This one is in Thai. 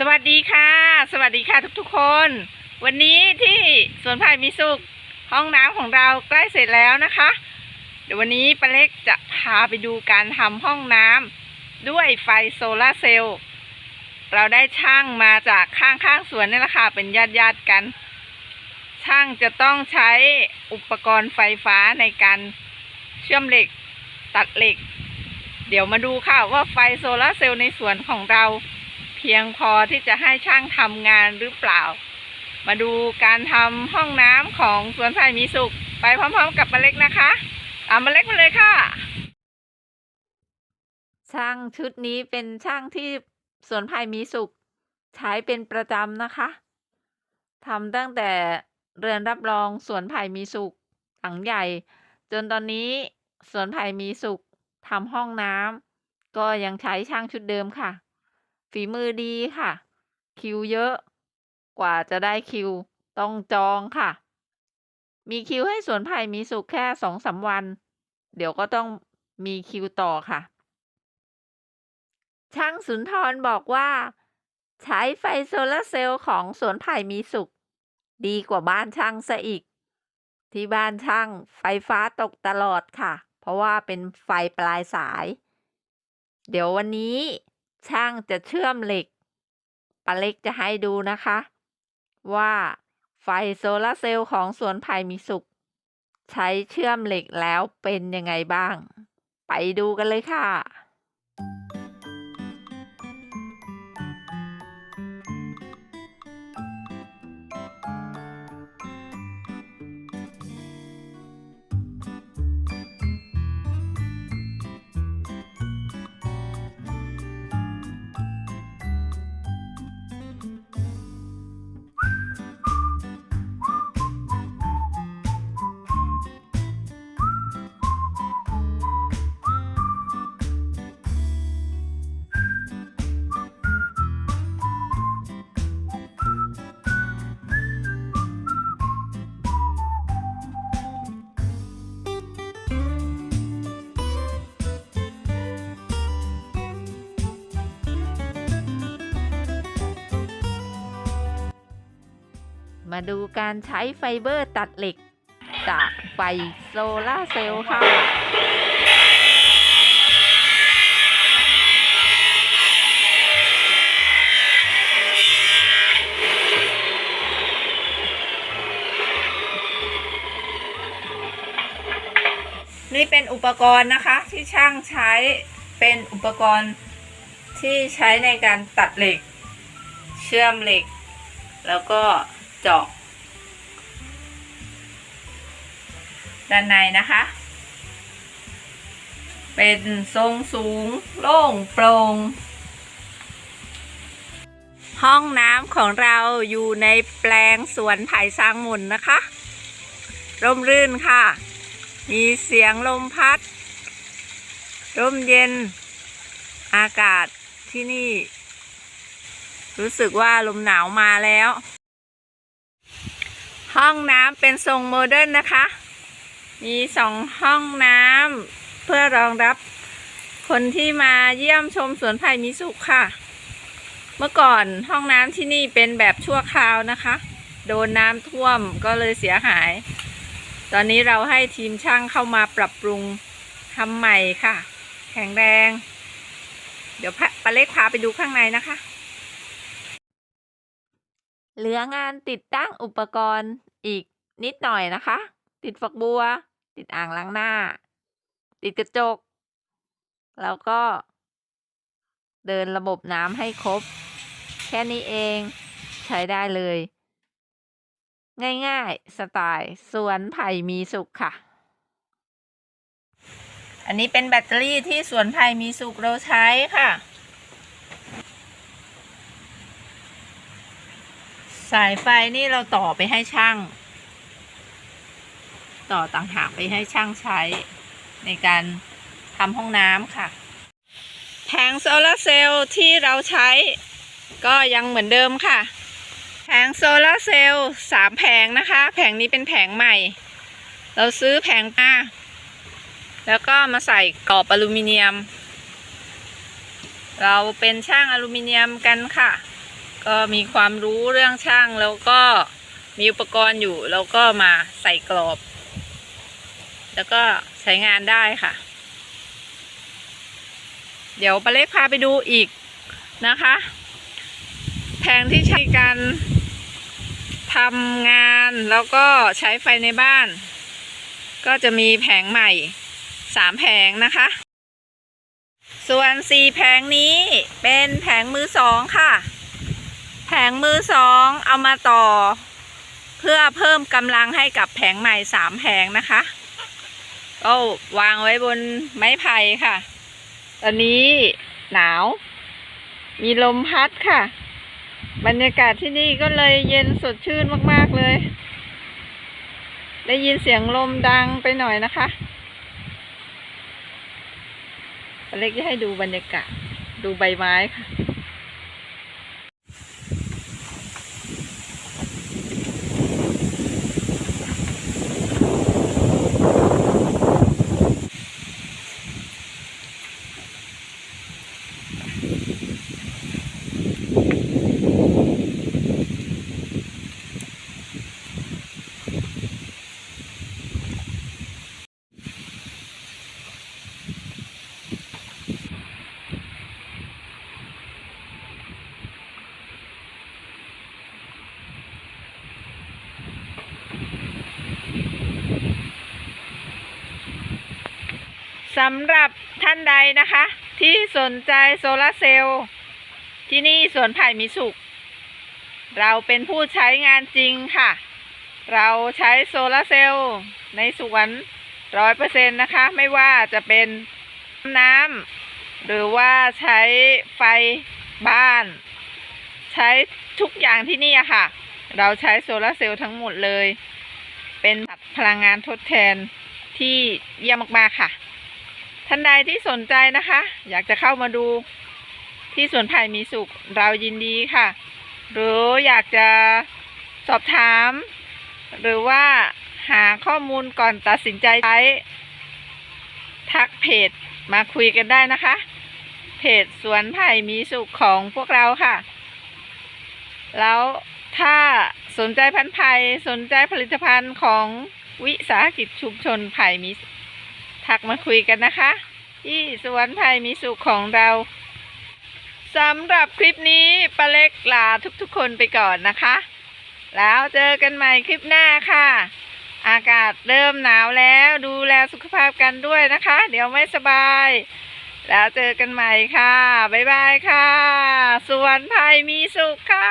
สวัสดีค่ะ สวัสดีค่ะทุกๆคน วันนี้ที่สวนไผ่มีสุขห้องน้ำของเราใกล้เสร็จแล้วนะคะ เดี๋ยววันนี้ป้าเล็กจะพาไปดูการทำห้องน้ำด้วยไฟโซลาร์เซลล์เราได้ช่างมาจากข้างๆสวนนี่แหละค่ะ เป็นญาติญาติๆกัน ช่างจะต้องใช้อุปกรณ์ไฟฟ้าในการเชื่อมเหล็กตัดเหล็ก เดี๋ยวมาดูค่ะว่าไฟโซลาร์เซลล์ในสวนของเรา พียงพอที่จะให้ช่างทำงานหรือเปล่า มาดูการทำห้องน้ำของสวนไผ่มีสุข ไปพร้อมๆกับมาเล็กนะคะตามมาเล็กมาเลยค่ะ ช่างชุดนี้เป็นช่างที่สวนไผ่มีสุข ใช้เป็นประจำนะคะทำตั้งแต่เรือนรับรองสวนไผ่มีสุขหลังใหญ่ จนตอนนี้สวนไผ่มีสุขทำห้องน้ำก็ยังใช้ช่างชุดเดิมค่ะ ฝีมือดีค่ะ คิวเยอะ กว่าจะได้คิว ต้องจองค่ะ มีคิวให้สวนไผ่มีสุขแค่สองสามวัน เดี๋ยวก็ต้องมีคิวต่อค่ะ ช่างสุนทรบอกว่า ใช้ไฟโซลาร์เซลล์ของสวนไผ่มีสุข ดีกว่าบ้านช่างซะอีก ที่บ้านช่างไฟฟ้าตกตลอดค่ะ เพราะว่าเป็นไฟปลายสาย เดี๋ยววันนี้ ช่างจะเชื่อมเหล็กปาเล็กจะให้ดูนะคะ ว่าไฟโซลาร์เซลล์ของสวนไผ่มีสุข ใช้เชื่อมเหล็กแล้วเป็นยังไงบ้าง ไปดูกันเลยค่ะ มาดูการใช้ไฟเบอร์ตัดเหล็ก จากไฟโซลาเซลล์ค่ะ นี่เป็นอุปกรณ์นะคะที่ช่างใช้เป็นอุปกรณ์ที่ใช้ในการตัดเหล็ก เชื่อมเหล็ก แล้วก็ เจาะ ด้านในนะคะ เป็นทรงสูง โล่งโปร่งห้องน้ำของเราอยู่ในแปลงสวนไผ่สร้างหมุนนะคะ ร่มรื่นค่ะ มีเสียงลมพัด ร่มเย็น อากาศที่นี่ รู้สึกว่าลมหนาวมาแล้ว ห้องน้ำเป็นทรงโมเดิร์นนะคะ มีสองห้องน้ำเพื่อรองรับคนที่มาเยี่ยมชมสวนไผ่มิสุค่ะ เมื่อก่อนห้องน้ำที่นี่เป็นแบบชั่วคราวนะคะ โดนน้ำท่วมก็เลยเสียหาย ตอนนี้เราให้ทีมช่างเข้ามาปรับปรุงทำใหม่ค่ะ แข็งแรง เดี๋ยวปาเล็กพาไปดูข้างในนะคะ เหลืองานติดตั้งอุปกรณ์อีกนิดหน่อยนะคะ ติดฝักบัว ติดอ่างล้างหน้า ติดกระจก แล้วก็ เดินระบบน้ำให้ครบ แค่นี้เองใช้ได้เลย ง่ายๆ สไตล์สวนไผ่มีสุขค่ะ อันนี้เป็นแบตเตอรี่ที่สวนไผ่มีสุขเราใช้ค่ะ สายไฟนี่เราต่อไปให้ช่าง ต่อต่างหากไปให้ช่างใช้ ในการทำห้องน้ำค่ะ แผงโซลาร์เซลล์ที่เราใช้ ก็ยังเหมือนเดิมค่ะ แผงโซลาร์เซลล์สามแผงนะคะ แผงนี้เป็นแผงใหม่ เราซื้อแผงมาแล้วก็มาใส่กรอบอลูมิเนียม เราเป็นช่างอลูมิเนียมกันค่ะ ก็มีความรู้เรื่องช่างแล้วก็มีอุปกรณ์อยู่ แล้วก็มาใส่กรอบ แล้วก็ใช้งานได้ค่ะ เดี๋ยวปาเล็กพาไปดูอีกนะคะแผงที่ใช้กันทำงานแล้วก็ใช้ไฟในบ้าน ก็จะมีแผงใหม่สามแผงนะคะ ส่วนสี่แผงนี้เป็นแผงมือสองค่ะ แผงมือสองเอามาต่อ เพื่อเพิ่มกำลังให้กับแผงใหม่สามแผงนะคะก็วางไว้บนไม้ไผ่ค่ะ ตอนนี้หนาว มีลมพัดค่ะ บรรยากาศที่นี่ก็เลยเย็นสดชื่นมากๆเลย ได้ยินเสียงลมดังไปหน่อยนะคะเล็กจะให้ดูบรรยากาศ ดูใบไม้ค่ะ สำหรับท่านใดนะคะ ที่สนใจโซลาร์เซลล์ที่นี่สวนไผ่มีสุข เราเป็นผู้ใช้งานจริงค่ะ เราใช้โซลาร์เซลล์ในสวนร้อยเปอร์เซ็นต์นะคะ ไม่ว่าจะเป็นน้ำหรือว่าใช้ไฟบ้าน ใช้ทุกอย่างที่นี่ค่ะ เราใช้โซลาร์เซลล์ทั้งหมดเลย เป็นพลังงานทดแทนที่เยี่ยมมาก ๆ ค่ะ ท่านใดที่สนใจนะคะ อยากจะเข้ามาดูที่สวนไผ่มีสุขเรายินดีค่ะ หรืออยากจะสอบถาม หรือว่าหาข้อมูลก่อนตัดสินใจใช้ทักเพจมาคุยกันได้นะคะ เพจสวนไผ่มีสุขของพวกเราค่ะ แล้วถ้าสนใจพันธุ์ไผ่สนใจผลิตภัณฑ์ของวิสาหกิจชุมชนไผ่มี ทักมาคุยกันนะคะ ที่สวนไผ่มีสุขของเราสำหรับคลิปนี้ปาเล็กลาทุกๆคนไปก่อนนะคะ แล้วเจอกันใหม่คลิปหน้าค่ะ อากาศเริ่มหนาวแล้วดูแลสุขภาพกันด้วยนะคะ เดี๋ยวไม่สบาย แล้วเจอกันใหม่ค่ะ บ๊ายบายค่ะ สวนไผ่มีสุขค่ะ